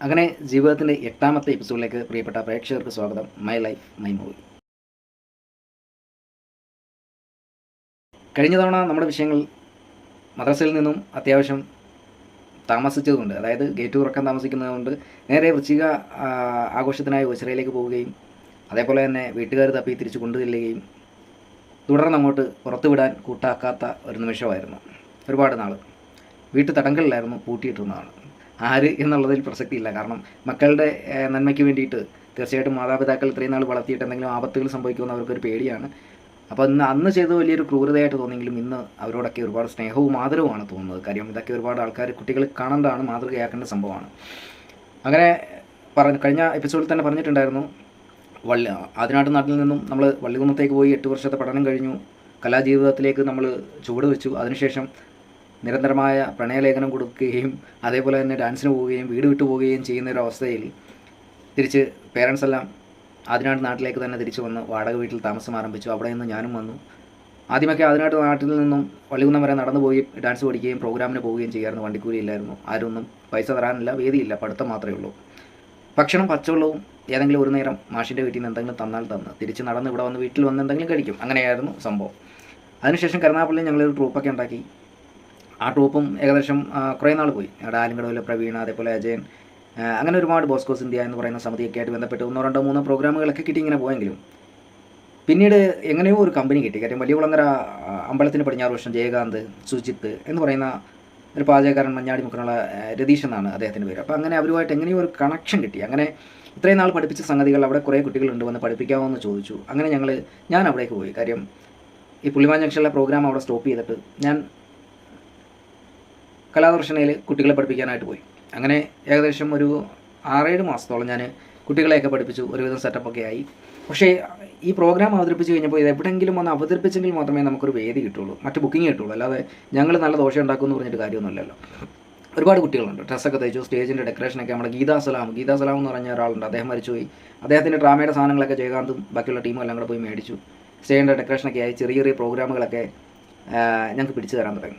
അങ്ങനെ ജീവിതത്തിന്റെ എട്ടാമത്തെ എപ്പിസോഡിലേക്ക് പ്രിയപ്പെട്ട പ്രേക്ഷകർക്ക് സ്വാഗതം. മൈ ലൈഫ് മൈ മൂവി കഴിഞ്ഞ തവണ നമ്മുടെ വിഷയങ്ങൾ മദ്രസയിൽ നിന്നും അത്യാവശ്യം താമസിച്ചതുകൊണ്ട് അതായത് ഗേറ്റ് തുറക്കാൻ താമസിക്കുന്നതുകൊണ്ട് നേരെ വൃശ്ചിക ആഘോഷത്തിനായി ഓച്ചിറയിലേക്ക് പോവുകയും അതേപോലെ തന്നെ വീട്ടുകാർ തപ്പി തിരിച്ചു കൊണ്ടുചെല്ലുകയും തുടർന്ന് അങ്ങോട്ട് പുറത്തുവിടാൻ കൂട്ടാക്കാത്ത ഒരു നിമിഷമായിരുന്നു. ഒരുപാട് നാൾ വീട്ടു തടങ്കലിലായിരുന്നു പൂട്ടിയിട്ടിരുന്നതാണ് ആര് എന്നുള്ളതിൽ പ്രസക്തിയില്ല. കാരണം മക്കളുടെ നന്മയ്ക്ക് വേണ്ടിയിട്ട് തീർച്ചയായിട്ടും മാതാപിതാക്കൾ ഇത്രയും നാൾ വളർത്തിയിട്ട് എന്തെങ്കിലും ആപത്തുകൾ സംഭവിക്കുമെന്ന് അവർക്കൊരു പേടിയാണ്. അപ്പോൾ ഇന്ന് അന്ന് ചെയ്തത് വലിയൊരു ക്രൂരതയായിട്ട് തോന്നിയെങ്കിലും ഇന്ന് അവരോടൊക്കെ ഒരുപാട് സ്നേഹവും ആദരവുമാണ് തോന്നുന്നത്. കാര്യം ഇതൊക്കെ ഒരുപാട് ആൾക്കാർ കുട്ടികൾ കാണേണ്ടതാണ് മാതൃകയാക്കേണ്ട സംഭവമാണ്. അങ്ങനെ പറഞ്ഞു കഴിഞ്ഞ എപ്പിസോഡിൽ തന്നെ പറഞ്ഞിട്ടുണ്ടായിരുന്നു വള്ളി ആദിനാട്ട് നാട്ടിൽ നിന്നും നമ്മൾ വള്ളികുന്നത്തേക്ക് പോയി എട്ട് വർഷത്തെ പഠനം കഴിഞ്ഞു. കലാജീവിതത്തിലേക്ക് നമ്മൾ ചുവട് വെച്ചു. അതിനുശേഷം നിരന്തരമായ പ്രണയലേഖനം കൊടുക്കുകയും അതേപോലെ തന്നെ ഡാൻസിന് പോവുകയും വീട് വിട്ടു പോവുകയും ചെയ്യുന്ന ഒരു അവസ്ഥയിൽ തിരിച്ച് പേരൻസ് എല്ലാം ആദിനാട് നാട്ടിലേക്ക് തന്നെ തിരിച്ചു വന്ന് വാടക വീട്ടിൽ താമസം ആരംഭിച്ചു. അവിടെ നിന്ന് ഞാനും വന്നു. ആദ്യമൊക്കെ ആദ്യനാട് നാട്ടിൽ നിന്നും വള്ളികുന്നം വരെ നടന്നു പോയി ഡാൻസ് പഠിക്കുകയും പ്രോഗ്രാമിന് പോവുകയും ചെയ്യായിരുന്നു വണ്ടിക്കൂലി ഇല്ലായിരുന്നു. ആരൊന്നും പൈസ തരാനില്ല. വേദിയില്ല. പഠിത്തം മാത്രമേ ഉള്ളൂ. ഭക്ഷണം പച്ചവെള്ളവും ഏതെങ്കിലും ഒരു നേരം മാഷിന്റെ വീട്ടിൽ നിന്ന് എന്തെങ്കിലും തന്നാൽ തന്ന്. തിരിച്ച് നടന്ന് ഇവിടെ വന്ന് വീട്ടിൽ വന്ന് എന്തെങ്കിലും കഴിക്കും. അങ്ങനെയായിരുന്നു സംഭവം. അതിനുശേഷം കരുനാപ്പള്ളി ഞങ്ങളൊരു ട്രൂപ്പൊക്കെ ഉണ്ടാക്കി. ആ ട്രൂപ്പും ഏകദേശം കുറേ നാൾ പോയി. അവിടെ ആലിങ്കടവിലെ പ്രവീണ അതേപോലെ അജയൻ അങ്ങനെ ഒരുപാട് ബോസ്കോസ് ഇന്ത്യ എന്ന് പറയുന്ന സമിതിയൊക്കെ ആയിട്ട് ബന്ധപ്പെട്ട് ഒന്നോ രണ്ടോ മൂന്നോ പ്രോഗ്രാമുകളൊക്കെ കിട്ടി ഇങ്ങനെ പോയെങ്കിലും. പിന്നീട് എങ്ങനെയോ ഒരു കമ്പനി കിട്ടി. കാര്യം വലിയ കുളങ്ങര അമ്പലത്തിന് പടിഞ്ഞാറ് വർഷം ജയകാന്ത് സുജിത്ത് എന്ന് പറയുന്ന ഒരു പാചകക്കാരൻ മഞ്ഞാടി മുക്കനുള്ള രതീഷ് എന്നാണ് അദ്ദേഹത്തിന്റെ പേര്. അപ്പോൾ അങ്ങനെ അവരുമായിട്ട് എങ്ങനെയോ ഒരു കണക്ഷൻ കിട്ടി. അങ്ങനെ ഇത്രയും നാൾ പഠിപ്പിച്ച സംഗതികൾ അവിടെ കുറേ കുട്ടികളുണ്ട് വന്ന് പഠിപ്പിക്കാമോ എന്ന് ചോദിച്ചു. അങ്ങനെ ഞങ്ങൾ ഞാൻ അവിടേക്ക് പോയി. കാര്യം ഈ പുള്ളിമാൻ ജംഗ്ഷനിലെ പ്രോഗ്രാം അവിടെ സ്റ്റോപ്പ് ചെയ്തിട്ട് ഞാൻ കലാദർശനയിൽ കുട്ടികളെ പഠിപ്പിക്കാനായിട്ട് പോയി. അങ്ങനെ ഏകദേശം ഒരു ആറേഴ് മാസത്തോളം ഞാൻ കുട്ടികളെയൊക്കെ പഠിപ്പിച്ചു ഒരുവിധം സെറ്റപ്പൊക്കെ ആയി. പക്ഷേ ഈ പ്രോഗ്രാം അവതരിപ്പിച്ച് കഴിഞ്ഞപ്പോൾ ഇത് എവിടെയെങ്കിലും ഒന്ന് അവതരിപ്പിച്ചെങ്കിൽ മാത്രമേ നമുക്കൊരു വേദി കിട്ടുള്ളൂ മറ്റ് ബുക്കിംഗ് കിട്ടുള്ളൂ. അല്ലാതെ ഞങ്ങൾ നല്ല ദോഷം ഉണ്ടാക്കുമെന്ന് പറഞ്ഞിട്ട് കാര്യമൊന്നുമില്ലല്ലോ. ഒരുപാട് കുട്ടികളുണ്ട്. ഡ്രസ്സൊക്കെ തയ്ച്ചു സ്റ്റേജിന്റെ ഡെക്കറേഷനൊക്കെ നമ്മുടെ ഗീതാ സലാം. ഗീതാ സലാം എന്ന് പറഞ്ഞ ഒരാളുണ്ട് അദ്ദേഹം മരിച്ചുപോയി. അദ്ദേഹത്തിന്റെ ഡ്രാമയുടെ സാധനങ്ങളൊക്കെ ജയകാന്തും ബാക്കിയുള്ള ടീമും എല്ലാം കൂടെ പോയി മേടിച്ചു. സ്റ്റേജിന്റെ ഡെക്കറേഷനൊക്കെ ആയി ചെറിയ ചെറിയ പ്രോഗ്രാമുകളൊക്കെ ഞങ്ങൾക്ക് പിടിച്ചു തരാൻ തുടങ്ങി.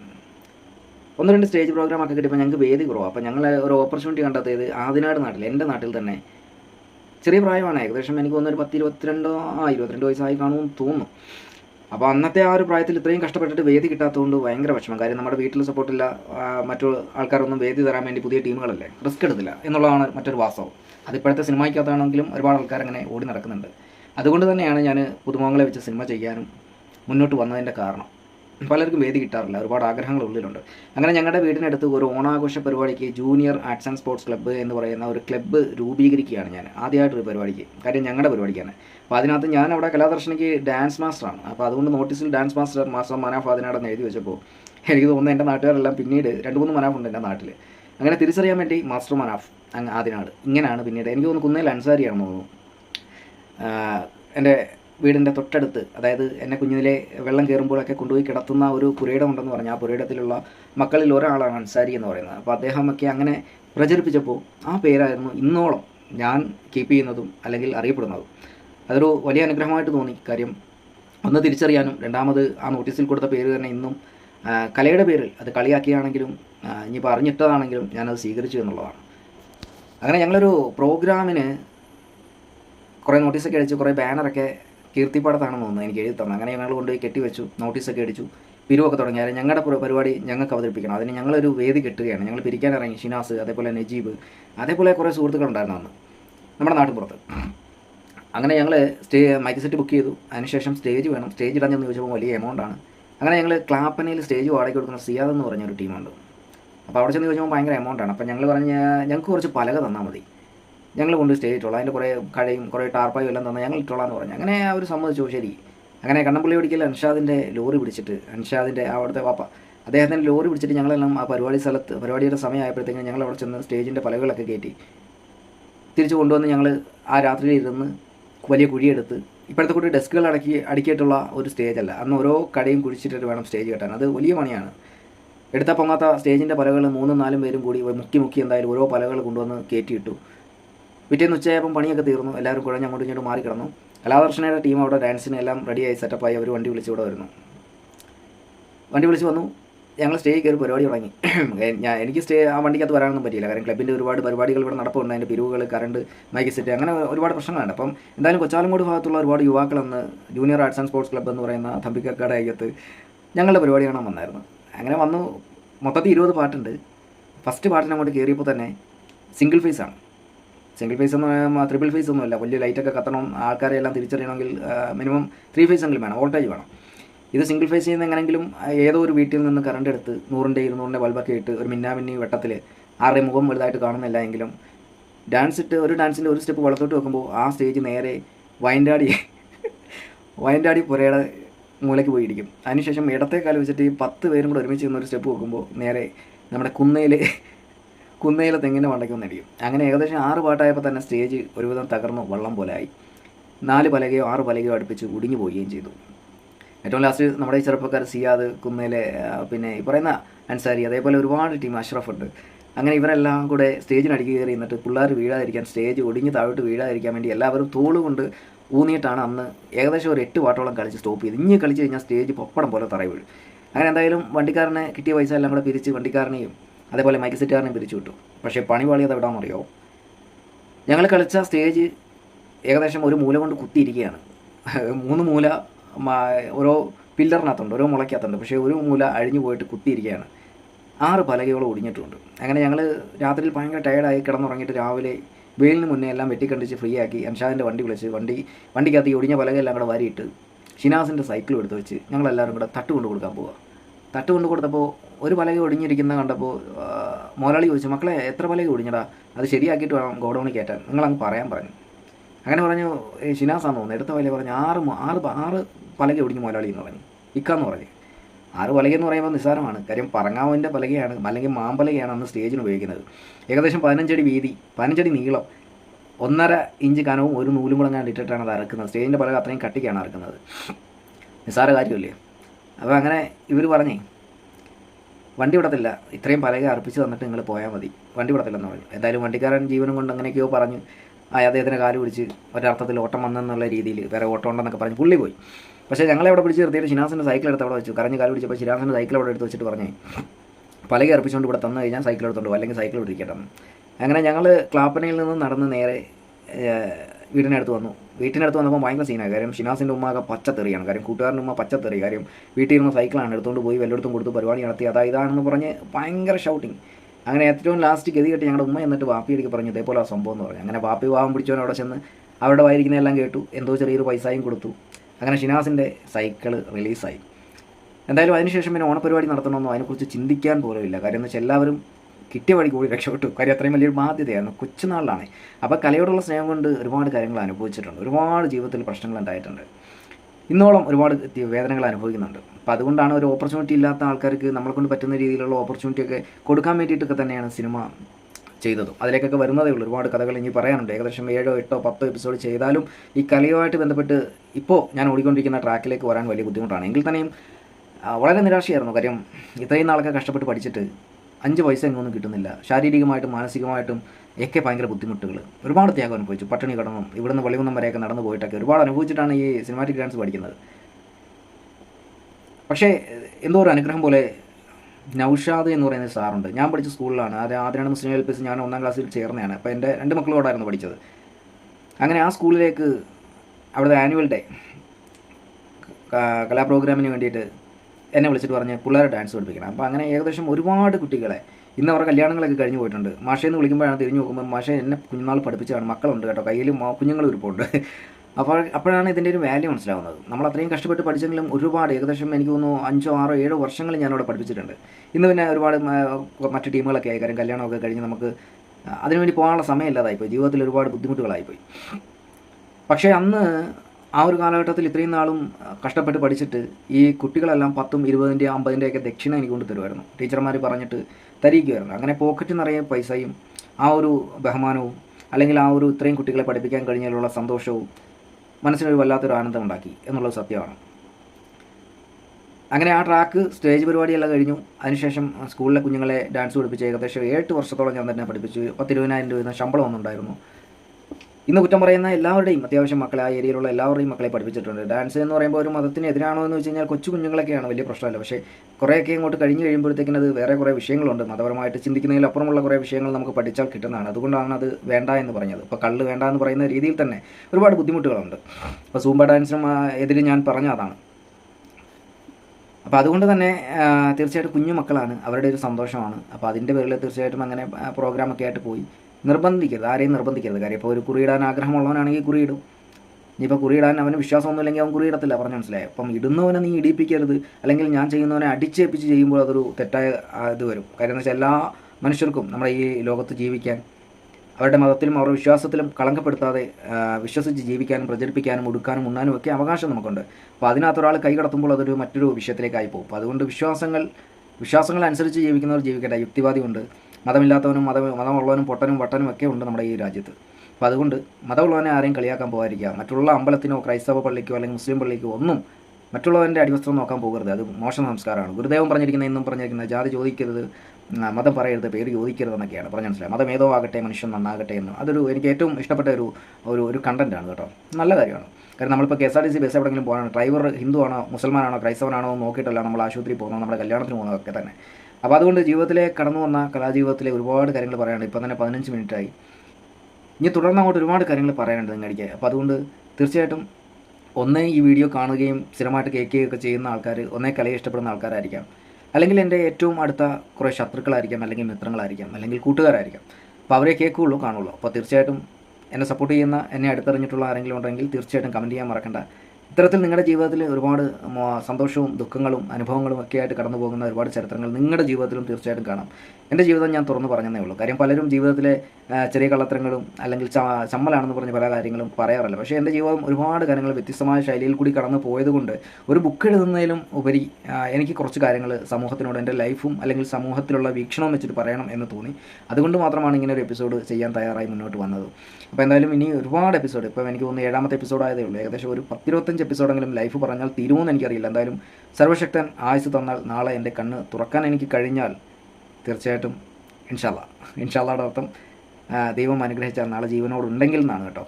ഒന്ന് രണ്ട് സ്റ്റേജ് പ്രോഗ്രാം ഒക്കെ കിട്ടിയപ്പോൾ ഞങ്ങൾക്ക് വേദി കുറവാണ് അപ്പോൾ ഞങ്ങൾ ഒരു ഓപ്പർച്യൂണിറ്റി കണ്ടെത്തിയത് ആദിനാട് നാട്ടിൽ എന്റെ നാട്ടിൽ തന്നെ. ചെറിയ പ്രായമാണ് ഏകദേശം എനിക്ക് തോന്നുന്നു ഒരു പത്ത് ഇരുപത്തിരണ്ടോ ആ ഇരുപത്തിരണ്ട് വയസ്സായി കാണുമെന്ന് തോന്നുന്നു. അപ്പോൾ അന്നത്തെ ആ ഒരു പ്രായത്തിൽ ഇത്രയും കഷ്ടപ്പെട്ടിട്ട് വേദി കിട്ടാത്തതുകൊണ്ട് ഭയങ്കര വിഷമം. കാര്യം നമ്മുടെ വീട്ടിൽ സപ്പോർട്ടില്ല മറ്റു ആൾക്കാരൊന്നും വേദി തരാൻ വേണ്ടി പുതിയ ടീമുകളല്ലേ? റിസ്ക് എടുത്തില്ല എന്നുള്ളതാണ് മറ്റൊരു വാസ്തവം. അതിപ്പോഴത്തെ സിനിമയ്ക്കകത്താണെങ്കിലും ഒരുപാട് ആൾക്കാർ അങ്ങനെ ഓടി നടക്കുന്നുണ്ട്. അതുകൊണ്ട് തന്നെയാണ് ഞാൻ പുതുമുഖങ്ങളെ വെച്ച് സിനിമ ചെയ്യാനും മുന്നോട്ട് വന്നതിന്റെ കാരണം. പലർക്കും വേദി കിട്ടാറില്ല. ഒരുപാട് ആഗ്രഹങ്ങൾ ഉള്ളിലുണ്ട്. അങ്ങനെ ഞങ്ങളുടെ വീടിനടുത്ത് ഒരു ഓണാഘോഷ പരിപാടിക്ക് junior arts and sports club എന്ന് പറയുന്ന ഒരു ക്ലബ്ബ് രൂപീകരിക്കുകയാണ് ഞാൻ. ആദ്യമായിട്ടൊരു പരിപാടിക്ക്. കാര്യം ഞങ്ങളുടെ പരിപാടിക്കാണ്. അപ്പോൾ അതിനകത്ത് ഞാൻ അവിടെ കലാദർശനിക്ക് ഡാൻസ് മാസ്റ്ററാണ്. അപ്പോൾ അതുകൊണ്ട് നോട്ടീസിൽ ഡാൻസ് മാസ്റ്റർ മാസ്റ്റർ മനാഫ് അതിനകത്ത് എഴുതി വെച്ചപ്പോൾ എനിക്ക് തോന്നുന്നു എന്റെ നാട്ടുകാരെല്ലാം പിന്നീട് രണ്ട് മൂന്ന് മനാഫുണ്ട് എന്റെ നാട്ടിൽ അങ്ങനെ തിരിച്ചറിയാൻ വേണ്ടി മാസ്റ്റർ മനാഫ് ആദ്യനാട്. ഇങ്ങനെയാണ് പിന്നീട്. എനിക്ക് തോന്നുന്നു കുന്നേൽ അൻസാരിയാണെന്ന് തോന്നുന്നു. എന്റെ വീടിന്റെ തൊട്ടടുത്ത് അതായത് എന്നെ കുഞ്ഞിലെ വെള്ളം കയറുമ്പോഴൊക്കെ കൊണ്ടുപോയി കിടത്തുന്ന ഒരു പുരയിടം ഉണ്ടെന്ന് പറഞ്ഞു. ആ പുരയിടത്തിലുള്ള മക്കളിൽ ഒരാളാണ് അൻസാരി എന്ന് പറയുന്നത്. അപ്പോൾ അദ്ദേഹമൊക്കെ അങ്ങനെ പ്രചരിപ്പിച്ചപ്പോൾ ആ പേരായിരുന്നു ഇന്നോളം ഞാൻ കീപ്പ് ചെയ്യുന്നതും അല്ലെങ്കിൽ അറിയപ്പെടുന്നതും. അതൊരു വലിയ അനുഗ്രഹമായിട്ട് തോന്നി. കാര്യം ഒന്ന് തിരിച്ചറിയാനും രണ്ടാമത് ആ നോട്ടീസിൽ കൊടുത്ത പേര് തന്നെ ഇന്നും കലയുടെ പേരിൽ അത് കളിയാക്കിയാണെങ്കിലും ഇനി അറിഞ്ഞിട്ടതാണെങ്കിലും ഞാനത് സ്വീകരിച്ചു എന്നുള്ളതാണ്. അങ്ങനെ ഞങ്ങളൊരു പ്രോഗ്രാമിന് കുറേ നോട്ടീസൊക്കെ അടിച്ച് കുറേ ബാനറൊക്കെ കീർത്തിപ്പാടത്താണെന്ന് തോന്നുന്നു. എനിക്ക് എഴുതി തന്നെ അങ്ങനെ ഞങ്ങൾ കൊണ്ടുപോയി കെട്ടിവെച്ചു നോട്ടീസൊക്കെ അടിച്ചു. പിരിവൊക്കെ തുടങ്ങിയാൽ ഞങ്ങളുടെ പ്ര- പരിപാടി ഞങ്ങൾക്ക് അവതരിപ്പിക്കണം. അതിന് ഞങ്ങളൊരു വേദി കെട്ടുകയാണ്. ഞങ്ങൾ പിരിക്കാൻ ഇറങ്ങി. ഷിനാസ് അതേപോലെ നജീബ് അതേപോലെ കുറേ സുഹൃത്തുക്കളുണ്ടായിരുന്നു അന്ന്. നമ്മുടെ നാട്ടിൻപുറത്ത് അങ്ങനെ ഞങ്ങൾ സ്റ്റേ മൈക്ക് സെറ്റ് ബുക്ക് ചെയ്തു. അതിനുശേഷം സ്റ്റേജ് വേണം. സ്റ്റേജ് ഇടാൻ ചെന്ന് ചോദിച്ചപ്പോൾ വലിയ എമൗണ്ടാണ് അങ്ങനെ ഞങ്ങൾ ക്ലാപ്പനയിൽ സ്റ്റേജ് വാടകയ്ക്ക് കൊടുക്കുന്ന സിയാദ് എന്ന് പറഞ്ഞൊരു ടീമുണ്ട്. അപ്പോൾ അവിടെ ചെന്ന് ചോദിച്ചപ്പോൾ ഭയങ്കര എമൗണ്ടാണ് അപ്പോൾ ഞങ്ങൾ പറഞ്ഞ് ഞങ്ങൾക്ക് കുറച്ച് പലക തന്നാൽ മതി. ഞങ്ങൾ കൊണ്ട് സ്റ്റേ ചെയ്തിട്ടുള്ളൂ. അതിന്റെ കുറേ കഴയും കുറേ ടാർപ്പായും എല്ലാം തന്നാൽ ഞങ്ങൾ ഇട്ടോളാം എന്ന് പറഞ്ഞു. അങ്ങനെ അവർ സമ്മതിച്ചു. ശരി അങ്ങനെ കണ്ണമ്പള്ളി ഒടിക്കൽ അൻഷാദിന്റെ ലോറി പിടിച്ചിട്ട് അൻഷാദിന്റെ അവിടുത്തെ പാപ്പ അദ്ദേഹത്തിന്റെ ലോറി പിടിച്ചിട്ട് ഞങ്ങളെല്ലാം ആ പരിപാടി സ്ഥലത്ത് പരിപാടിയുടെ സമയമായപ്പോഴത്തേക്കും ഞങ്ങൾ അവിടെ ചെന്ന് സ്റ്റേജിന്റെ പലകളൊക്കെ കയറ്റി. തിരിച്ചു കൊണ്ടുവന്ന് ഞങ്ങൾ ആ രാത്രിയിൽ ഇരുന്ന് വലിയ കുഴിയെടുത്ത് ഇപ്പോഴത്തെ കൂടി ഡെസ്കുകൾ അടക്കി അടുക്കിയിട്ടുള്ള ഒരു സ്റ്റേജ് അല്ല. അന്ന് ഓരോ കടയും കുഴിച്ചിട്ടിട്ട് വേണം സ്റ്റേജ് കെട്ടാൻ. അത് വലിയ പണിയാണ്. എടുത്ത പൊങ്ങാത്ത സ്റ്റേജിന്റെ പലകൾ മൂന്നും നാലും പേരും കൂടി മുക്കി മുക്കി എന്തായാലും ഓരോ പലകൾ കൊണ്ടുവന്ന് കയറ്റിയിട്ടു. പിറ്റേന്ന് ഉച്ചയായപ്പം പണിയൊക്കെ തീർന്നു. എല്ലാവരും കുഴഞ്ഞ് അങ്ങോട്ടും ഇങ്ങോട്ടും മാറി കിടന്നു. കലാദർശനയുടെ ടീം അവിടെ ഡാൻസിന് എല്ലാം റെഡിയായി സെറ്റപ്പായി അവർ വണ്ടി വിളിച്ച് ഇവിടെ വരുന്നു. വണ്ടി വിളിച്ച് വന്നു. ഞങ്ങൾ സ്റ്റേ കയറി പരിപാടി തുടങ്ങി. ഞാൻ എനിക്ക് സ്റ്റേ ആ വണ്ടിക്കകത്ത് വരാനൊന്നും പറ്റിയില്ല. കാരണം ക്ലബിന്റെ ഒരുപാട് പരിപാടികൾ ഇവിടെ നടപ്പുണ്ട്. അതിന്റെ പിരിവുകൾ കറണ്ട് മൈക്ക് സെറ്റ് അങ്ങനെ ഒരുപാട് പ്രശ്നങ്ങളുണ്ട്. അപ്പം എന്തായാലും കൊച്ചാലങ്കോട് ഭാഗത്തുള്ള ഒരുപാട് യുവാക്കളെന്ന് junior arts and sports club എന്ന് പറയുന്ന തമ്പിക്കക്കാട് അയ്യത്ത് ഞങ്ങളുടെ പരിപാടി കാണാൻ വന്നായിരുന്നു. അങ്ങനെ വന്നു. മൊത്തത്തിൽ ഇരുപത് പാട്ടുണ്ട്. ഫസ്റ്റ് പാട്ടിന് അങ്ങോട്ട് കയറിയപ്പോൾ തന്നെ സിംഗിൾ ഫേസ് ആണ്. സിംഗിൾ ഫേസ് ഒന്നും ത്രിപ്പിൾ ഫേസ് ഒന്നുമില്ല വലിയ ലൈറ്റൊക്കെ കത്തണം ആൾക്കാരെ എല്ലാം തിരിച്ചറിയണമെങ്കിൽ മിനിമം ത്രീ ഫേസ് എങ്കിലും വേണം വോൾട്ടേജ് വേണം. ഇത് സിംഗിൾ ഫേസ് ചെയ്യുന്ന എങ്ങനെങ്കിലും ഏതോ ഒരു വീട്ടിൽ നിന്ന് കറണ്ട് എടുത്ത് നൂറിന്റെ ഇരുന്നൂറിന്റെ ബൾബൊക്കെ ഇട്ട് ഒരു മിന്നാമിന്നി വെട്ടത്തിൽ ആരുടെ മുഖം വലുതായിട്ട് കാണുന്നില്ല എങ്കിലും ഡാൻസ് ഇട്ട് ഒരു ഡാൻസിന്റെ ഒരു സ്റ്റെപ്പ് വളർത്തോട്ട് വെക്കുമ്പോൾ ആ സ്റ്റേജ് നേരെ വയൻഡാടി വയൻഡാടി പുരയുടെ മൂലയ്ക്ക് പോയി ഇരിക്കും അതിനുശേഷം ഇടത്തെ കാലം വെച്ചിട്ട് ഈ പത്ത് പേരും കൂടെ ഒരുമിച്ച് നിന്ന് ഒരു സ്റ്റെപ്പ് വെക്കുമ്പോൾ നേരെ നമ്മുടെ കുന്നയിൽ കുന്നയിലെ തെങ്ങിന്റെ മണ്ടയ്ക്ക് വന്നിടിക്കും അങ്ങനെ ഏകദേശം ആറ് പാട്ടായപ്പോൾ തന്നെ സ്റ്റേജ് ഒരുവിധം തകർന്നു വള്ളം പോലെ ആയി. നാല് പലകയോ ആറ് പലകയോ അടുപ്പിച്ച് ഒടിഞ്ഞു പോവുകയും ചെയ്തു. ഏറ്റവും ലാസ്റ്റ് നമ്മുടെ ഈ ചെറുപ്പക്കാർ സിയാദ് കുന്നയിലെ പിന്നെ ഈ പറയുന്ന അൻസാരി അതേപോലെ ഒരുപാട് ടീം അഷ്റഫ് ഉണ്ട്. അങ്ങനെ ഇവരെല്ലാം കൂടെ സ്റ്റേജിനടിക്ക് കയറി നിന്നിട്ട് പിള്ളേർ വീഴാതിരിക്കാൻ സ്റ്റേജ് ഒടിഞ്ഞ് താഴോട്ട് വീഴാതിരിക്കാൻ വേണ്ടി എല്ലാവരും തോൾ കൊണ്ട് ഊന്നിയിട്ടാണ് അന്ന് ഏകദേശം ഒരു എട്ട് പാട്ടോളം കളിച്ച് സ്റ്റോപ്പ് ചെയ്ത് ഇനി കളിച്ച് കഴിഞ്ഞാൽ സ്റ്റേജ് പൊപ്പടം പോലെ വീഴും. അങ്ങനെ എന്തായാലും വണ്ടിക്കാരനെ കിട്ടിയ പൈസ എല്ലാം കൂടെ പിരിച്ച് വണ്ടിക്കാരനെയും അതേപോലെ മൈക്ക് സെറ്റുകാരനെ പിരിച്ചു വിട്ടു. പക്ഷേ പണി പാളിയത് എവിടാണെന്നറിയോ ഞങ്ങൾ കളിച്ച സ്റ്റേജ് ഏകദേശം ഒരു മൂല കൊണ്ട് കുത്തിയിരിക്കുകയാണ്. മൂന്ന് മൂല ഓരോ പില്ലറിനകത്തുണ്ട് ഓരോ മുളയ്ക്കകത്തുണ്ട്. പക്ഷേ ഒരു മൂല അഴിഞ്ഞു പോയിട്ട് കുത്തിയിരിക്കുകയാണ്. ആറ് പലകയോളം ഒടിഞ്ഞിട്ടുണ്ട്. അങ്ങനെ ഞങ്ങൾ രാത്രിയിൽ ഭയങ്കര ടയർഡായി കിടന്നുറങ്ങിയിട്ട് രാവിലെ വെയിലിന് മുന്നേ എല്ലാം വെട്ടിക്കണ്ടിച്ച് ഫ്രീ ആക്കി അൻഷാദിന്റെ വണ്ടി വിളിച്ച് വണ്ടി വണ്ടിക്കകത്ത് ഈ ഒടിഞ്ഞ പലകയെല്ലാം കൂടെ വാരിയിട്ട് ഷിനാസിന്റെ സൈക്കിളും എടുത്ത് വെച്ച് ഞങ്ങളെല്ലാവരും കൂടെ തട്ട് കൊണ്ട് കൊടുക്കാൻ പോവുക തട്ട് കൊണ്ട് കൊടുത്തപ്പോൾ ഒരു പലക ഒടിഞ്ഞിരിക്കുന്ന കണ്ടപ്പോൾ മോലാളി ചോദിച്ചു മക്കളെ എത്ര പലക ഒടിഞ്ഞടാ? അത് ശരിയാക്കിയിട്ട് വേണം ഗോഡൗണിൽ കയറ്റാൻ. നിങ്ങളങ്ങ് പറയാൻ പറഞ്ഞു. അങ്ങനെ പറഞ്ഞു ഷിനാസാന്ന് തോന്നുന്നു. എടുത്ത പലക പറഞ്ഞു ആറ് ആറ് ആറ് പലക ഒടിഞ്ഞു മുതലാളി എന്ന് പറഞ്ഞു. ഇക്കാന്ന് പറഞ്ഞു. ആറ് പലക എന്ന് പറയുമ്പോൾ നിസ്സാരമാണ്. കാര്യം പറങ്ങാവിന്റെ പലകയാണ് അല്ലെങ്കിൽ മാമ്പലകയാണ് അന്ന് സ്റ്റേജിന് ഉപയോഗിക്കുന്നത്. ഏകദേശം പതിനഞ്ചടി വീതി പതിനഞ്ചടി നീളം ഒന്നര ഇഞ്ച് കനവും ഒരു നൂലും മുളങ്ങാണ്ട് ഇട്ടിട്ടാണ് അത് അറക്കുന്നത്. സ്റ്റേജിന്റെ പലക അത്രയും കട്ടിക്കാണ് അറക്കുന്നത്. നിസ്സാര കാര്യമില്ലേ? അപ്പോൾ അങ്ങനെ ഇവർ പറഞ്ഞേ വണ്ടി വിടത്തില്ല. ഇത്രയും പലക അർപ്പിച്ച് തന്നിട്ട് നിങ്ങൾ പോയാൽ മതി. വണ്ടി വിടത്തില്ലെന്ന് പറഞ്ഞു. എന്തായാലും വണ്ടിക്കാരൻ ജീവനും കൊണ്ട് അങ്ങനെയൊക്കെയോ പറഞ്ഞ്. ആ അദ്ദേഹത്തിന് കാൽ പിടിച്ച് ഒരർത്ഥത്തിൽ ഓട്ടം വന്നെന്നുള്ള രീതിയിൽ വേറെ ഓട്ടം ഉണ്ടെന്നൊക്കെ പറഞ്ഞ് പുള്ളി പോയി. പക്ഷേ ഞങ്ങളെ അവിടെ പിടിച്ച് നിർത്തിയിട്ട് ഷിനാസിന്റെ സൈക്കിൾ എടുത്ത് അവിടെ വെച്ചു. കരഞ്ഞ് കാൽ പിടിച്ചപ്പോൾ ഷിനാസിന്റെ സൈക്കിൾ അവിടെ എടുത്ത് വെച്ചിട്ട് പറഞ്ഞേ പലക അർപ്പിച്ചുകൊണ്ട് ഇവിടെ തന്നു കഴിഞ്ഞാൽ സൈക്കിൾ എടുത്തോണ്ട് അല്ലെങ്കിൽ സൈക്കിൾ ഇരിക്കട്ടെ അങ്ങനെ ഞങ്ങൾ ക്ലാപ്പനയിൽ നിന്ന് നടന്ന് നേരെ വീടിനടുത്ത് വന്നു. വീട്ടിനടുത്ത് വന്നപ്പോൾ ഭയങ്കര സീനാണ് കാര്യം ഷിനാസിന്റെ ഉമ്മ പച്ചത്തെറിയാണ്. കാര്യം കൂട്ടുകാരന്റെ ഉമ്മ പച്ചത്തെറി. കാര്യം വീട്ടിൽ ഇരുന്ന സൈക്കിളാണ് എടുത്തുകൊണ്ട് പോയി വല്ലയിടത്തും കൊടുത്ത് പരിപാടി നടത്തി. അതാ ഇതാണെന്ന് പറഞ്ഞ് ഭയങ്കര ഷൗട്ടിങ് അങ്ങനെ ഏറ്റവും ലാസ്റ്റ് ഗതി കെട്ടി ഞങ്ങളുടെ ഉമ്മ എന്നിട്ട് വാപ്പിയടിക്ക് പറഞ്ഞു ഇതേപോലെ ആ സംഭവം എന്ന് പറഞ്ഞു. അങ്ങനെ വാപ്പി വാഹം പിടിച്ചവൻ അവിടെ ചെന്ന് അവരുടെ വായിരിക്കുന്നതെല്ലാം കേട്ടു. എന്തോ ചെറിയൊരു പൈസയും കൊടുത്തു. അങ്ങനെ ഷിനാസിന്റെ സൈക്കിൾ റിലീസായി എന്തായാലും അതിനുശേഷം പിന്നെ ഓണപരിപാടി നടത്തണമെന്നോ അതിനെക്കുറിച്ച് ചിന്തിക്കാൻ പോലും ഇല്ല. കാര്യം എന്ന് വെച്ചാൽ എല്ലാവരും കിട്ടിയ വഴി കൂടി രക്ഷപ്പെട്ടു. കാര്യം അത്രയും വലിയൊരു ബാധ്യതയായിരുന്നു. കൊച്ചുനാളിലാണ്. അപ്പോൾ കലയോടുള്ള സ്നേഹം കൊണ്ട് ഒരുപാട് കാര്യങ്ങൾ അനുഭവിച്ചിട്ടുണ്ട്. ഒരുപാട് ജീവിതത്തിൽ പ്രശ്നങ്ങൾ ഉണ്ടായിട്ടുണ്ട്. ഇന്നോളം ഒരുപാട് വേദനകൾ അനുഭവിക്കുന്നുണ്ട്. അപ്പോൾ അതുകൊണ്ടാണ് ഒരു ഓപ്പർച്യൂണിറ്റി ഇല്ലാത്ത ആൾക്കാർക്ക് നമ്മളെ കൊണ്ട് പറ്റുന്ന രീതിയിലുള്ള ഓപ്പർച്യൂണിറ്റി ഒക്കെ കൊടുക്കാൻ വേണ്ടിയിട്ടൊക്കെ തന്നെയാണ് സിനിമ ചെയ്തതും. അതിലേക്കൊക്കെ വരുന്നതേ ഉള്ളൂ. ഒരുപാട് കഥകൾ ഇനി പറയാനുണ്ട്. ഏകദേശം ഏഴോ എട്ടോ പത്തോ എപ്പിസോഡ് ചെയ്താലും ഈ കലയുമായിട്ട് ബന്ധപ്പെട്ട് ഇപ്പോൾ ഞാൻ ഓടിക്കൊണ്ടിരിക്കുന്ന ട്രാക്കിലേക്ക് വരാൻ വലിയ ബുദ്ധിമുട്ടാണ്. എങ്കിൽ തന്നെയും വളരെ നിരാശയായിരുന്നു. കാര്യം ഇത്രയും നാളൊക്കെ കഷ്ടപ്പെട്ട് പഠിച്ചിട്ട് അഞ്ച് പൈസ എങ്ങൊന്നും കിട്ടുന്നില്ല. ശാരീരികമായിട്ടും മാനസികമായിട്ടും ഒക്കെ ഭയങ്കര ബുദ്ധിമുട്ടുകൾ ഒരുപാട് ത്യാഗം അനുഭവിച്ചു. പട്ടിണി കടന്നും ഇവിടുന്ന് വെളികുന്നം വരെയൊക്കെ നടന്നു പോയിട്ടൊക്കെ ഒരുപാട് അനുഭവിച്ചിട്ടാണ് ഈ സിനിമാറ്റിക് ഡാൻസ് പഠിക്കുന്നത്. പക്ഷേ എന്തോ ഒരു അനുഗ്രഹം പോലെ നൗഷാദ് എന്ന് പറയുന്ന സാറുണ്ട്. ഞാൻ പഠിച്ച സ്കൂളിലാണ്. അത് ആദ്യമാണ് മുസ്ലിം എൽ പി ഞാൻ ഒന്നാം ക്ലാസ്സിൽ ചേർന്നതാണ് അപ്പോൾ എന്റെ രണ്ട് മക്കളോടായിരുന്നു പഠിച്ചത്. അങ്ങനെ ആ സ്കൂളിലേക്ക് അവിടുത്തെ ആനുവൽ ഡേ കലാപ്രോഗ്രാമിന് വേണ്ടിയിട്ട് എന്നെ വിളിച്ചിട്ട് പറഞ്ഞ് പിള്ളേരെ ഡാൻസ് പഠിപ്പിക്കണം. അപ്പോൾ അങ്ങനെ ഏകദേശം ഒരുപാട് കുട്ടികളെ ഇന്ന് അവരുടെ കല്യാണങ്ങളൊക്കെ കഴിഞ്ഞ് പോയിട്ടുണ്ട്. മാഷേന്ന് വിളിക്കുമ്പോഴാണ് തിരിഞ്ഞു നോക്കുമ്പോൾ മാഷ എന്നെ കുഞ്ഞുനാൾ പഠിപ്പിച്ചതാണ്. മക്കളുണ്ട് കേട്ടോ. കയ്യിൽ കുഞ്ഞുങ്ങൾ ഇരിപ്പുണ്ട് അപ്പോൾ അപ്പോഴാണ് ഇതിന്റെ ഒരു വാല്യൂ മനസ്സിലാവുന്നത്. നമ്മൾ അത്രയും കഷ്ടപ്പെട്ട് പഠിച്ചെങ്കിലും ഒരുപാട് ഏകദേശം എനിക്ക് തോന്നുന്നു അഞ്ചോ ആറോ ഏഴോ വർഷങ്ങൾ ഞാനവിടെ പഠിപ്പിച്ചിട്ടുണ്ട്. ഇന്ന് പിന്നെ ഒരുപാട് മറ്റു ടീമുകളൊക്കെ ആയി. കാര്യം കല്യാണമൊക്കെ കഴിഞ്ഞ് നമുക്ക് അതിനുവേണ്ടി പോകാനുള്ള സമയമില്ലാതായിപ്പോയി ജീവിതത്തിൽ ഒരുപാട് ബുദ്ധിമുട്ടുകളായിപ്പോയി. പക്ഷേ അന്ന് ആ ഒരു കാലഘട്ടത്തിൽ ഇത്രയും നാളും കഷ്ടപ്പെട്ട് പഠിച്ചിട്ട് ഈ കുട്ടികളെല്ലാം പത്തും ഇരുപതിന്റെ അമ്പതിന്റെ ഒക്കെ ദക്ഷിണ എനിക്ക് കൊണ്ട് തരുമായിരുന്നു. ടീച്ചർമാർ പറഞ്ഞിട്ട് തരിക്കുമായിരുന്നു അങ്ങനെ പോക്കറ്റ് നിറയെ പൈസയും ആ ഒരു ബഹുമാനവും അല്ലെങ്കിൽ ആ ഒരു ഇത്രയും കുട്ടികളെ പഠിപ്പിക്കാൻ കഴിഞ്ഞതിലുള്ള സന്തോഷവും മനസ്സിനൊരു വല്ലാത്തൊരു ആനന്ദം ഉണ്ടാക്കി എന്നുള്ളത് സത്യമാണ്. അങ്ങനെ ആ ട്രാക്ക് സ്റ്റേജ് പരിപാടിയെല്ലാം കഴിഞ്ഞു. അതിനുശേഷം സ്കൂളിലെ കുഞ്ഞുങ്ങളെ ഡാൻസ് പഠിപ്പിച്ച് ഏകദേശം എട്ട് വർഷത്തോളം ഞാൻ തന്നെ പഠിപ്പിച്ചു പത്തിരുപതിനായിരം രൂപ ശമ്പളം ഒന്നുണ്ടായിരുന്നു. ഇന്ന് കുറ്റം പറയുന്ന എല്ലാവരുടെയും അത്യാവശ്യം മക്കളെ ആ ഏരിയയിലുള്ള എല്ലാവരുടെയും മക്കളെ പഠിപ്പിച്ചിട്ടുണ്ട്. ഡാൻസ് എന്ന് പറയുമ്പോൾ ഒരു മതത്തിന് എതിരാണോ എന്ന് വെച്ച് കഴിഞ്ഞാൽ കൊച്ചു കുഞ്ഞുങ്ങളൊക്കെയാണ് വലിയ പ്രശ്നമല്ല. പക്ഷേ കുറേയൊക്കെ ഇങ്ങോട്ട് കഴിഞ്ഞ് കഴിയുമ്പോഴത്തേക്കിന് അത് വേറെ കുറേ വിഷയങ്ങളുണ്ട്. മതപരമായിട്ട് ചിന്തിക്കുന്നതിലപ്പുറമുള്ള കുറേ വിഷയങ്ങൾ നമുക്ക് പഠിച്ചാൽ കിട്ടുന്നതാണ്. അതുകൊണ്ടാണ് അത് വേണ്ട എന്ന് പറഞ്ഞത്. ഇപ്പോൾ കള്ള് വേണ്ട എന്ന് പറയുന്ന രീതിയിൽ തന്നെ ഒരുപാട് ബുദ്ധിമുട്ടുകളുണ്ട്. അപ്പോൾ സൂംബ ഡാൻസിനും എതിരെ ഞാൻ പറഞ്ഞ അതാണ്. അപ്പോൾ അതുകൊണ്ട് തന്നെ തീർച്ചയായിട്ടും കുഞ്ഞു മക്കളാണ് അവരുടെ ഒരു സന്തോഷമാണ്. അപ്പോൾ അതിന്റെ പേരിൽ തീർച്ചയായിട്ടും അങ്ങനെ പ്രോഗ്രാമൊക്കെ ആയിട്ട് പോയി. നിർബന്ധിക്കരുത് ആരെയും നിർബന്ധിക്കരുത്. കാര്യം ഇപ്പോൾ ഒരു കുറിയിടാൻ ആഗ്രഹമുള്ളവനാണെങ്കിൽ കുറിയിടും. ഇനിയിപ്പോൾ കുറിയിടാൻ അവന് വിശ്വാസമൊന്നുമില്ലെങ്കിൽ അവൻ കുറിയിടത്തില്ല പറഞ്ഞ മനസ്സിലായി? അപ്പം ഇടുന്നവനെ നീ ഇടിപ്പിക്കരുത് അല്ലെങ്കിൽ ഞാൻ ചെയ്യുന്നവനെ അടിച്ചേൽപ്പിച്ച് ചെയ്യുമ്പോൾ അതൊരു തെറ്റായ ഇത് വരും. കാര്യം എന്ന് വെച്ചാൽ എല്ലാ മനുഷ്യർക്കും നമ്മുടെ ഈ ലോകത്ത് ജീവിക്കാൻ അവരുടെ മതത്തിലും അവരുടെ വിശ്വാസത്തിലും കളങ്കപ്പെടുത്താതെ വിശ്വസിച്ച് ജീവിക്കാനും പ്രചരിപ്പിക്കാനും ഉടുക്കാനും ഉണ്ണാനും ഒക്കെ അവകാശം നമുക്കുണ്ട്. അപ്പോൾ അതിനകത്ത് ഒരാൾ കൈ കടത്തുമ്പോൾ അതൊരു മറ്റൊരു വിഷയത്തിലേക്കായി പോകും. അപ്പോൾ അതുകൊണ്ട് വിശ്വാസങ്ങൾ വിശ്വാസങ്ങൾ അനുസരിച്ച് ജീവിക്കുന്നവർ ജീവിക്കട്ടെ. യുക്തിവാദിയുണ്ട് മതമില്ലാത്തവനും മത മതമുള്ളവനും പൊട്ടനും വട്ടനും ഒക്കെ ഉണ്ട് നമ്മുടെ ഈ രാജ്യത്ത്. അപ്പോൾ അതുകൊണ്ട് മതമുള്ളവനെ ആരെയും കളിയാക്കാൻ പോകാതിരിക്കുക. മറ്റുള്ള അമ്പലത്തിനോ ക്രൈസ്തവ പള്ളിക്കോ അല്ലെങ്കിൽ മുസ്ലിം പള്ളിക്കോ ഒന്നും മറ്റുള്ളവന്റെ അടിവസ്ത്രം നോക്കാൻ പോകരുത്. അത് മോശം സംസ്കാരമാണ്. ഗുരുദേവൻ പറഞ്ഞിരിക്കുന്ന ഇന്നും പറഞ്ഞിരിക്കുന്ന ജാതി ചോദിക്കരുത് മതം പറയരുത് പേര് ചോദിക്കരുത് എന്നൊക്കെയാണ്. പറഞ്ഞു മനസ്സിലായി? മതം ഏതോ ആകട്ടെ മനുഷ്യൻ നന്നാകട്ടെ എന്ന്. അതൊരു എനിക്ക് ഏറ്റവും ഇഷ്ടപ്പെട്ട ഒരു ഒരു ഒരു കണ്ടന്റാണ് കേട്ടോ. നല്ല കാര്യമാണ്. കാരണം നമ്മളിപ്പോൾ K S R T C bus എവിടെയെങ്കിലും പോകണം ഡ്രൈവർ ഹിന്ദു ആണോ മുസൽമാനാണോ ക്രൈസ്തവനാണോ നോക്കിയിട്ടല്ല നമ്മൾ ആശുപത്രി പോകുന്നത് നമ്മുടെ കല്യാണത്തിന് പോകുന്നതൊക്കെ തന്നെ. അപ്പോൾ അതുകൊണ്ട് ജീവിതത്തിലെ കടന്നു വന്ന കലാജീവിതത്തിലെ ഒരുപാട് കാര്യങ്ങൾ പറയാനുണ്ട്. ഇപ്പം തന്നെ പതിനഞ്ച് മിനിറ്റായി. ഇനി തുടർന്ന് അങ്ങോട്ട് ഒരുപാട് കാര്യങ്ങൾ പറയാനുണ്ട് നിങ്ങളുടെ അപ്പോൾ അതുകൊണ്ട് തീർച്ചയായിട്ടും ഒന്നേ ഈ വീഡിയോ കാണുകയും സ്ഥിരമായിട്ട് കേൾക്കുകയും ഒക്കെ ചെയ്യുന്ന ആൾക്കാർ ഒന്നേ കലയെ ഇഷ്ടപ്പെടുന്ന ആൾക്കാരായിരിക്കാം. അല്ലെങ്കിൽ എന്റെ ഏറ്റവും അടുത്ത കുറേ ശത്രുക്കളായിരിക്കാം അല്ലെങ്കിൽ മിത്രങ്ങളായിരിക്കാം അല്ലെങ്കിൽ കൂട്ടുകാരായിരിക്കാം. അപ്പോൾ അവരെ കേൾക്കുകയുള്ളൂ കാണുള്ളൂ അപ്പോൾ തീർച്ചയായിട്ടും എന്നെ സപ്പോർട്ട് ചെയ്യുന്ന എന്നെ അടുത്തറിഞ്ഞിട്ടുള്ള ആരെങ്കിലും ഉണ്ടെങ്കിൽ തീർച്ചയായിട്ടും കമന്റ് ചെയ്യാൻ മറക്കണ്ട. ഇത്തരത്തിൽ നിങ്ങളുടെ ജീവിതത്തിൽ ഒരുപാട് സന്തോഷവും ദുഃഖങ്ങളും അനുഭവങ്ങളും ഒക്കെ ആയിട്ട് കടന്നു പോകുന്ന ഒരുപാട് ചരിത്രങ്ങൾ നിങ്ങളുടെ ജീവിതത്തിലും തീർച്ചയായിട്ടും കാണാം. എന്റെ ജീവിതം ഞാൻ തുറന്നു പറഞ്ഞതേ ഉള്ളൂ. കാര്യം പലരും ജീവിതത്തിലെ ചെറിയ കള്ളത്തരങ്ങളും അല്ലെങ്കിൽ ചമ്മലാണെന്ന് പറഞ്ഞ് പല കാര്യങ്ങളും പറയാറില്ല. പക്ഷേ എന്റെ ജീവിതം ഒരുപാട് കാര്യങ്ങൾ വ്യത്യസ്തമായ ശൈലിയിൽ കൂടി കടന്നു പോയതുകൊണ്ട് ഒരു ബുക്ക് എഴുതുന്നതിലും ഉപരി എനിക്ക് കുറച്ച് കാര്യങ്ങൾ സമൂഹത്തിനോട് എന്റെ ലൈഫും അല്ലെങ്കിൽ സമൂഹത്തിലുള്ള വീക്ഷണവും വെച്ചിട്ട് പറയണം എന്ന് തോന്നി. അതുകൊണ്ട് മാത്രമാണ് ഇങ്ങനെ ഒരു എപ്പിസോഡ് ചെയ്യാൻ തയ്യാറായി മുന്നോട്ട് വന്നത്. അപ്പോൾ എന്തായാലും ഇനി ഒരുപാട് എപ്പിസോഡ് ഇപ്പോൾ എനിക്ക് തോന്നുന്നു ഏഴാമത്തെ എപ്പിസോഡ് ആയതേ ഉള്ളൂ. ഏകദേശം ഒരു പത്തിരുപത്തഞ്ച് എപ്പിസോഡെങ്കിലും ലൈഫ് പറഞ്ഞാൽ തീരുമെന്ന് എനിക്കറിയില്ല. എന്തായാലും സർവശക്തൻ ആയുസ് തന്നാൽ നാളെ എന്റെ കണ്ണ് തുറക്കാൻ എനിക്ക് കഴിഞ്ഞാൽ തീർച്ചയായിട്ടും ഇൻഷാല്ല ഇൻഷാല്ലയുടെ അർത്ഥം ദൈവം അനുഗ്രഹിച്ചാൽ നാളെ ജീവനോട് ഉണ്ടെങ്കിൽ എന്നാണ് കേട്ടോ.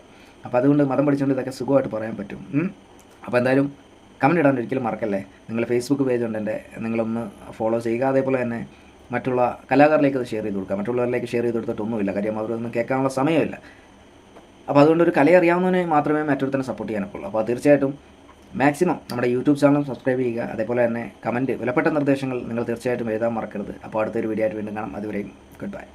അപ്പോൾ അതുകൊണ്ട് മതം പഠിച്ചുകൊണ്ട് ഇതൊക്കെ സുഖമായിട്ട് പറയാൻ പറ്റും. അപ്പോൾ എന്തായാലും കമന്റ് ഇടാൻ ഒരിക്കലും മറക്കല്ലേ? നിങ്ങൾ ഫേസ്ബുക്ക് പേജ് ഉണ്ട് എന്റെ. നിങ്ങളൊന്ന് ഫോളോ ചെയ്യുക. അതേപോലെ തന്നെ മറ്റുള്ള കലാകാരിലേക്ക് അത് ഷെയർ ചെയ്ത് കൊടുക്കുക. മറ്റുള്ളവരിലേക്ക് ഷെയർ ചെയ്ത് കൊടുത്തിട്ടൊന്നുമില്ല. കാര്യം അവരൊന്നും കേൾക്കാനുള്ള സമയമില്ല. അപ്പോൾ അതുകൊണ്ട് ഒരു കല അറിയാവുന്നവനെ മാത്രമേ മറ്റൊരുത്തനെ സപ്പോർട്ട് ചെയ്യാനൊക്കുള്ളൂ അപ്പോൾ തീർച്ചയായിട്ടും മാക്സിമം നമ്മുടെ യൂട്യൂബ് ചാനൽ സബ്സ്ക്രൈബ് ചെയ്യുക അതേപോലെ തന്നെ കമന്റ് വിലപ്പെട്ട നിർദ്ദേശങ്ങൾ നിങ്ങൾ തീർച്ചയായിട്ടും എഴുതാൻ മറക്കരുത്. അപ്പോൾ അടുത്തൊരു വീഡിയോ ആയിട്ട് വീണ്ടും കാണാം. അതുവരെയും ഗുഡ് ബൈ